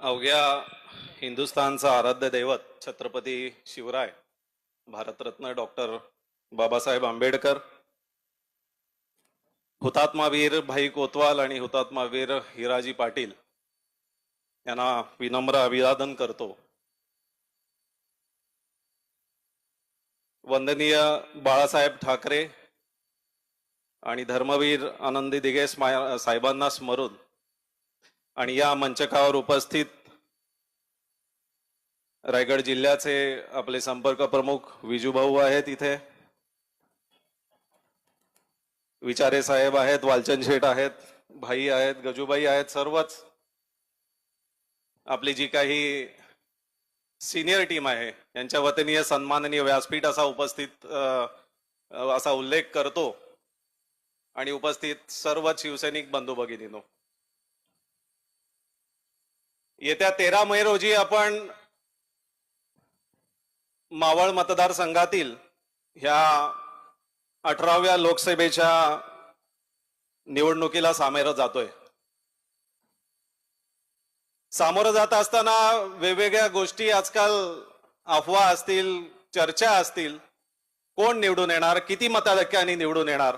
अवघ्या हिंदुस्थानचा आराध्य दैवत छत्रपती शिवराय भारतरत्न डॉक्टर बाबासाहेब आंबेडकर हुतात्मा वीर भाई कोतवाल आणि हुतात्मा वीर हिराजी पाटील यांना विनम्र अभिवादन करतो. वंदनीय बाळासाहेब ठाकरे आणि धर्मवीर आनंदी दिगे साहेबांना स्मरून आणि या मंचकावर उपस्थित रायगड जिल्ह्याचे आपले संपर्क प्रमुख विजूभाऊ आहेत इथे. विचारे साहेब आहेत वालचंद शेठ आहेत भाई आहेत गजूबाई आहेत सर्वच. आपली जी काही सिनियर टीम आहे यांच्या वतीने सन्माननीय व्यासपीठ असा उपस्थित असा उल्लेख करतो. आणि उपस्थित सर्व शिवसैनिक बंधू भगिनीनो. येत्या तेरा मे रोजी आपण मावळ मतदारसंघातील ह्या अठराव्या लोकसभेच्या निवडणुकीला सामोरं जातोय. सामोरं जात असताना वेगवेगळ्या गोष्टी आजकाल अफवा असतील चर्चा असतील. कोण निवडून येणार किती मताधिक्याने निवडून येणार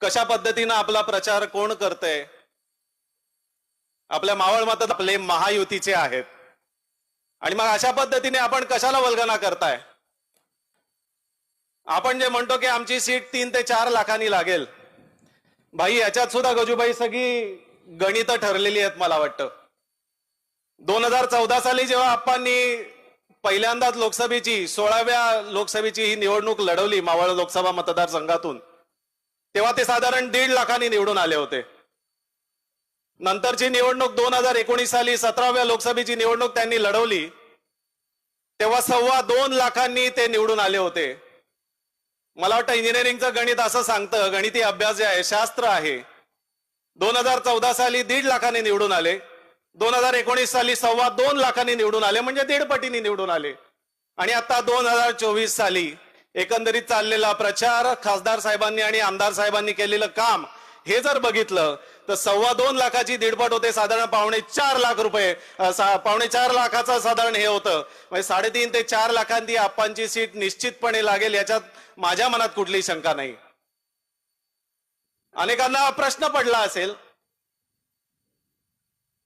कशा पद्धतीनं आपला प्रचार कोण करतंय आपल्या मावळ मतात आपले महायुतीचे आहेत. आणि मग अशा पद्धतीने आपण कशाला वल्गना करताय? आपण जे म्हणतो की आमची सीट तीन ते चार लाखांनी लागेल. भाई याच्यात सुद्धा गजूबाई सगळी गणित ठरलेली आहेत मला वाटतं. दोन हजार चौदा साली जेव्हा आप्पांनी पहिल्यांदाच लोकसभेची सोळाव्या लोकसभेची ही निवडणूक लढवली मावळ लोकसभा मतदारसंघातून तेव्हा ते साधारण दीड लाखांनी निवडून आले होते. नंतरची निवडणूक दोन हजार एकोणीस साली सतराव्या लोकसभेची निवडणूक त्यांनी लढवली. तेव्हा सव्वा दोन लाखांनी ते निवडून आले होते. मला वाटतं इंजिनिअरिंगचं गणित असं सांगतं गणिती अभ्यास जे आहे शास्त्र आहे. दोन हजार चौदा साली दीड लाखांनी निवडून आले. दोन हजार एकोणीस साली सव्वा दोन लाखांनी निवडून आले म्हणजे दीड पटीने निवडून आले. आणि आता दोन हजार चोवीस साली एकंदरीत चाललेला प्रचार खासदार साहेबांनी आणि आमदार साहेबांनी केलेलं काम हे जर बघितलं तर सव्वा दोन लाखाची दीडपट होते. साधारण पावणे चार लाख रुपये पावणे चार लाखाचं साधारण हे होतं. म्हणजे साडेतीन ते चार लाखांची आप्पांची सीट निश्चितपणे लागेल याच्यात माझ्या मनात कुठलीही शंका नाही. अनेकांना प्रश्न पडला असेल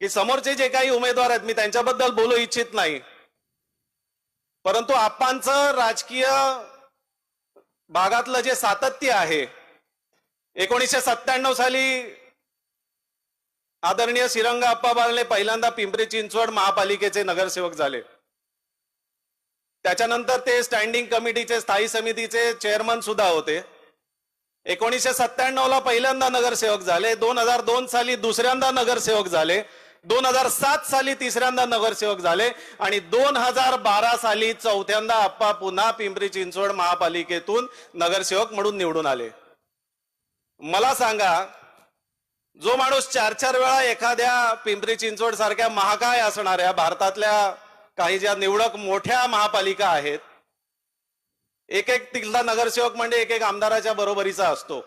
की समोरचे जे काही उमेदवार आहेत मी त्यांच्याबद्दल बोलू इच्छित नाही. परंतु आप्पांचं राजकीय भागातलं जे सातत्य आहे एकोणीसशे सत्त्याण्णव साली आदरणीय श्रीरंग आप्पा बालने पहिल्यांदा पिंपरी चिंचवड महापालिकेचे नगरसेवक झाले. त्याच्यानंतर ते स्टँडिंग कमिटीचे स्थायी समितीचे चेअरमन सुद्धा होते. एकोणीसशे सत्त्याण्णव ला पहिल्यांदा नगरसेवक झाले. दोन हजार दोन साली दुसऱ्यांदा नगरसेवक झाले. दोन हजार सात साली तिसऱ्यांदा नगरसेवक झाले. आणि दोन हजार बारा साली चौथ्यांदा आप्पा पुन्हा पिंपरी चिंचवड महापालिकेतून नगरसेवक म्हणून निवडून आले. मला सांगा जो माणूस चार चार वेळा एखाद्या पिंपरी चिंचवड सारख्या महाकाय असणाऱ्या भारतातल्या काही ज्या निवडक मोठ्या महापालिका आहेत एक एक तिथला नगरसेवक म्हणजे एक एक आमदाराच्या बरोबरीचा असतो.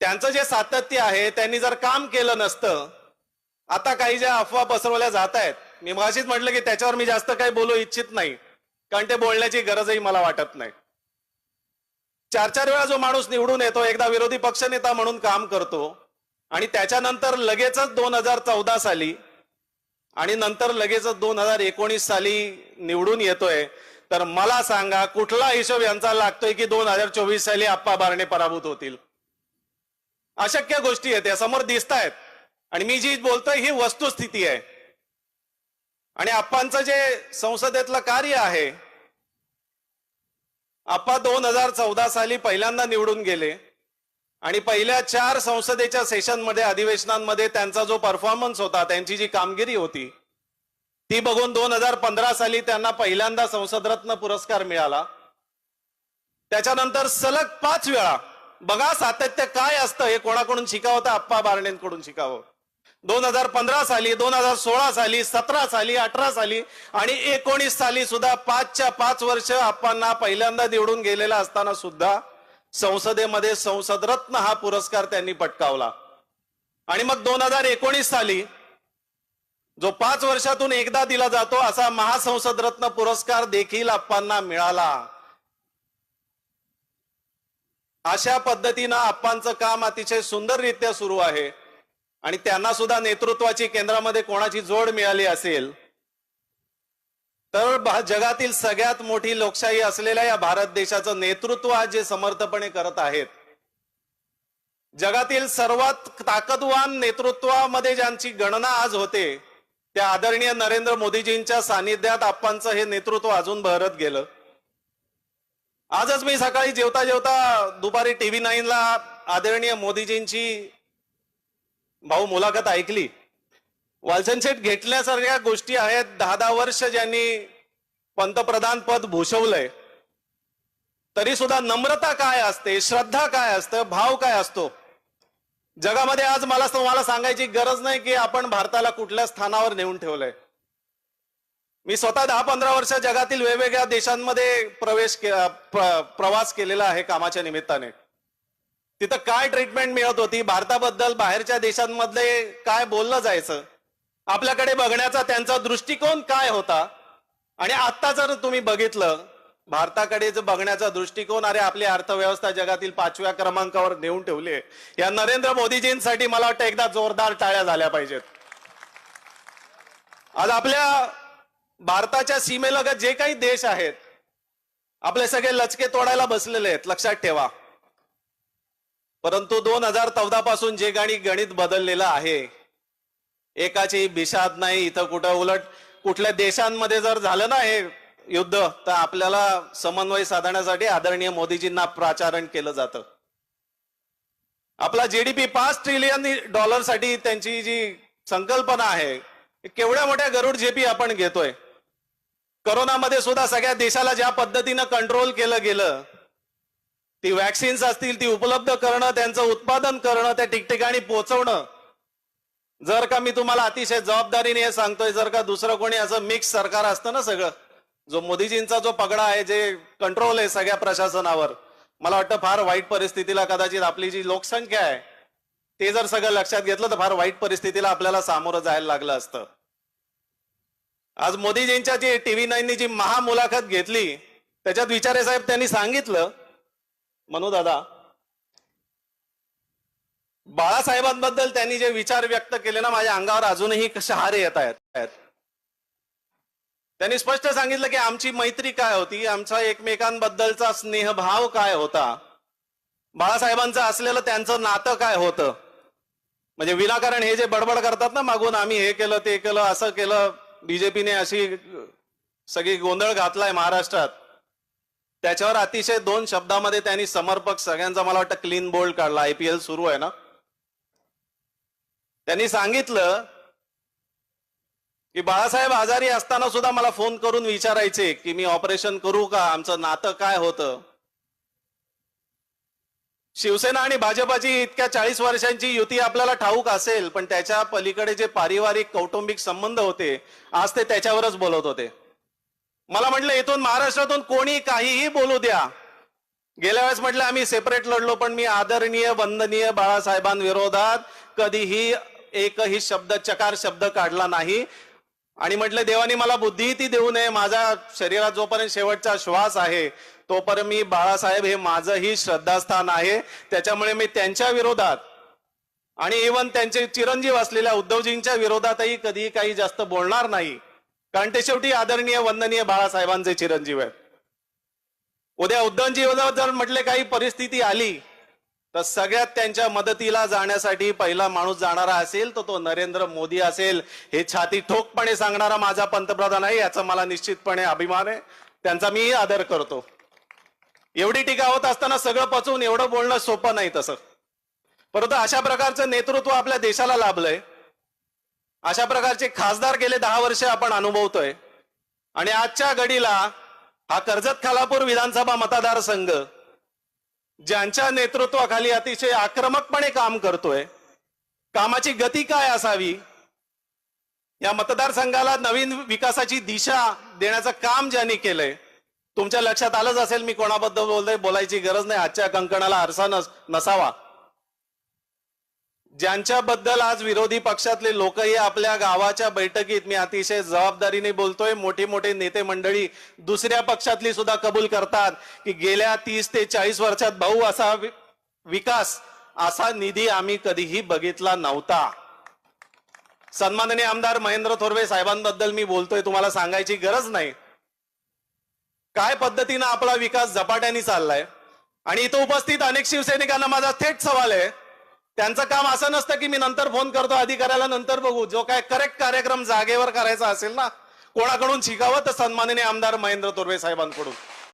त्यांचं जे सातत्य आहे त्यांनी जर काम केलं नसतं आता काही ज्या अफवा पसरवल्या जात आहेत मी मगाशीच म्हटलं की त्याच्यावर मी जास्त काही बोलू इच्छित नाही कारण ते बोलण्याची गरजही मला वाटत नाही. चार चार वेळा जो माणूस निवडून येतो एकदा विरोधी पक्षनेता म्हणून काम करतो आणि त्याच्यानंतर लगेचच दोन हजार चौदा साली आणि नंतर लगेचच दोन हजार एकोणीस साली निवडून येतोय. तर मला सांगा कुठला हिशोब यांचा लागतोय की दोन हजार चोवीस साली आप्पा बारणे पराभूत होतील? अशक्य गोष्टी आहेत या समोर दिसत आहेत आणि मी जी बोलतोय ही वस्तुस्थिती आहे. आणि आप्पांचं जे संसदेतलं कार्य आहे आप्पा दोन हजार चौदा साली पहिल्यांदा निवडून गेले. आणि पहिल्या चार संसदेच्या सेशनमध्ये अधिवेशनांमध्ये त्यांचा जो परफॉर्मन्स होता त्यांची जी कामगिरी होती ती बघून दोन हजार पंधरा साली त्यांना पहिल्यांदा संसदरत्न पुरस्कार मिळाला. त्याच्यानंतर सलग पाच वेळा बघा सातत्य काय असतं हे कोणाकडून शिकावं तर आप्पा बारणेंकडून शिकावं. दोन हजार पंधरा साली दोन हजार सोळा साली सतरा साली अठरा साली आणि एकोणीस साली सुद्धा पाचच्या पाच वर्ष आप्पांना पहिल्यांदा निवडून गेलेला असताना सुद्धा संसदेमध्ये संसदरत्न हा पुरस्कार त्यांनी पटकावला. आणि मग दोन हजार एकोणीस साली जो पाच वर्षातून एकदा दिला जातो असा महासंसदरत्न पुरस्कार देखील आप्पांना मिळाला. अशा पद्धतीनं आप्पांचं काम अतिशय सुंदररित्या सुरू आहे. आणि त्यांना सुद्धा नेतृत्वाची केंद्रामध्ये कोणाची जोड मिळाली असेल तर जगातील सगळ्यात मोठी लोकशाही असलेल्या या भारत देशाचं नेतृत्व आज जे समर्थपणे करत आहेत. जगातील सर्वात ताकदवान नेतृत्वामध्ये ज्यांची गणना आज होते त्या आदरणीय नरेंद्र मोदीजींच्या सानिध्यात आप्पांचं हे नेतृत्व अजून बहरत गेलं. आजच मी सकाळी जेवता जेवता दुपारी टीव्ही नाईन ला आदरणीय मोदीजींची भाऊ मुलाखत ऐकली. वालचंदशेठ घेतल्यासारख्या गोष्टी आहेत. दहा दहा वर्ष ज्यांनी पंतप्रधान पद भूषवलंय तरी सुद्धा नम्रता काय असते श्रद्धा काय असतं भाव काय असतो? जगामध्ये आज मला तुम्हाला सांगायची गरज नाही की आपण भारताला कुठल्या स्थानावर नेऊन ठेवलंय. मी स्वतः दहा पंधरा वर्ष जगातील वेगवेगळ्या देशांमध्ये प्रवेश के- प्र- प्रवास केलेला आहे कामाच्या निमित्ताने. तिथं काय ट्रीटमेंट मिळत होती? भारताबद्दल बाहेरच्या देशांमधले काय बोललं जायचं? आपल्याकडे बघण्याचा त्यांचा दृष्टिकोन काय होता? आणि आता जर तुम्ही बघितलं भारताकडे जर बघण्याचा दृष्टिकोन अरे आपली अर्थव्यवस्था जगातील पाचव्या क्रमांकावर नेऊन ठेवली आहे. या नरेंद्र मोदीजींसाठी मला वाटतं एकदा जोरदार टाळ्या झाल्या पाहिजेत. आज आपल्या भारताच्या सीमेलगत जे काही देश आहेत आपले सगळे लचके तोडायला बसलेले आहेत लक्षात ठेवा. परंतु दोन हजार चौदा पासून जे गाणी गणित बदललेलं आहे एकाची बिशाद नाही इथं कुठं उलट कुठल्या देशांमध्ये जर झालं ना हे युद्ध तर आपल्याला समन्वय साधण्यासाठी आदरणीय मोदीजींना प्राचारण केलं जातं. आपला जीडीपी पाच ट्रिलियन डॉलरसाठी त्यांची जी संकल्पना आहे केवढ्या मोठ्या गरुड झेपी आपण घेतोय. करोनामध्ये सुद्धा सगळ्या देशाला ज्या पद्धतीनं कंट्रोल केलं गेलं ती वॅक्सिन्स असतील ती उपलब्ध करणं त्यांचं उत्पादन करणं त्या ठिकठिकाणी पोहोचवणं जर का मी तुम्हाला अतिशय जबाबदारीने हे सांगतोय जर का दुसरं कोणी असं मिक्स सरकार असतं ना सगळं जो मोदीजींचा जो पगडा आहे जे कंट्रोल आहे सगळ्या प्रशासनावर मला वाटतं फार वाईट परिस्थितीला कदाचित आपली जी लोकसंख्या आहे ते जर सगळं लक्षात घेतलं तर फार वाईट परिस्थितीला आपल्याला सामोरं जायला लागलं असतं. आज मोदीजींच्या जी टीव्ही नाईननी जी महामुलाखत घेतली त्याच्यात विचारे साहेब त्यांनी सांगितलं मनू दादा बाळासाहेबांबद्दल त्यांनी जे विचार व्यक्त केले ना माझ्या अंगावर अजूनही शहारे येत आहेत त्यांनी स्पष्ट सांगितलं की आमची मैत्री काय होती आमचा एकमेकांबद्दलचा स्नेहभाव काय होता बाळासाहेबांचं असलेलं त्यांचं नातं काय होतं. म्हणजे विनाकारण हे जे बडबड करतात ना मागून आम्ही हे केलं ते केलं असं केलं बीजेपीने अशी सगळी गोंधळ घातलाय महाराष्ट्रात. त्याच्यावर अतिशय दोन शब्दामध्ये त्यांनी समर्पक सगळ्यांचा मला वाटतं क्लीन बोल्ड काढला. आयपीएल सुरू आहे ना. त्यांनी सांगितलं की बाळासाहेब आजारी असताना सुद्धा मला फोन करून विचारायचे की मी ऑपरेशन करू का? आमचं नातं काय होतं? शिवसेना आणि भाजपाची इतक्या चाळीस वर्षांची युती आपल्याला ठाऊक असेल पण त्याच्या पलीकडे जे पारिवारिक कौटुंबिक संबंध होते आज ते त्याच्यावरच बोलत होते. मला म्हटलं इथून महाराष्ट्रातून कोणी काहीही बोलू द्या. गेल्या वेळेस म्हटलं आम्ही सेपरेट लढलो पण मी आदरणीय वंदनीय बाळासाहेबांविरोधात कधीही एकही शब्द चकार शब्द काढला नाही. आणि म्हटलं देवानी मला बुद्धी ती देऊ नये. माझ्या शरीरात जोपर्यंत शेवटचा श्वास आहे तोपर्यंत मी बाळासाहेब हे माझंही श्रद्धास्थान आहे. त्याच्यामुळे मी त्यांच्या विरोधात आणि इवन त्यांचे चिरंजीव असलेल्या उद्धवजींच्या विरोधातही कधीही काही जास्त बोलणार नाही. कारण ते शेवटी आदरणीय वंदनीय बाळासाहेबांचे चिरंजीव आहेत. उद्या उद्धवजी जर म्हटले काही परिस्थिती आली तर सगळ्यात त्यांच्या मदतीला जाण्यासाठी पहिला माणूस जाणारा असेल तर तो नरेंद्र मोदी असेल. हे छाती ठोकपणे सांगणारा माझा पंतप्रधान आहे याचा मला निश्चितपणे अभिमान आहे. त्यांचा मीही आदर करतो. एवढी टीका होत असताना सगळं पचवून एवढं बोलणं सोपं नाही तसं. परंतु अशा प्रकारचं नेतृत्व आपल्या देशाला लाभलंय. अशा प्रकारचे खासदार गेले दहा वर्ष आपण अनुभवतोय. आणि आजच्या घडीला हा कर्जत खालापूर विधानसभा मतदारसंघ ज्यांच्या नेतृत्वाखाली अतिशय आक्रमकपणे काम करतोय कामाची गती काय असावी? या मतदारसंघाला नवीन विकासाची दिशा देण्याचं काम ज्यांनी केलंय तुमच्या लक्षात आलंच असेल मी कोणाबद्दल बोलतोय बोलायची गरज नाही आजच्या कंकणाला आरसा नस- नसावा. ज्यांच्याबद्दल आज विरोधी पक्षातले लोकही आपल्या गावाच्या बैठकीत मी अतिशय जबाबदारीने बोलतोय. मोठे मोठे नेते मंडळी दुसऱ्या पक्षातली सुद्धा कबूल करतात की गेल्या तीस ते चाळीस वर्षात भाऊ असा विकास असा निधी आम्ही कधीही बघितला नव्हता. सन्माननीय आमदार महेंद्र थोरवे साहेबांबद्दल मी बोलतोय तुम्हाला सांगायची गरज नाही. काय पद्धतीनं आपला विकास झपाट्याने चाललाय? आणि इथं उपस्थित अनेक शिवसैनिकांना माझा थेट सवाल आहे. त्यांचं काम असं नसतं की मी नंतर फोन करतो अधिकाऱ्याला नंतर बघू. जो काय करेक्ट कार्यक्रम जागेवर करायचा असेल ना कोणाकडून शिकावं तर सन्माननीय आमदार महेंद्र तोरवे साहेबांकडून.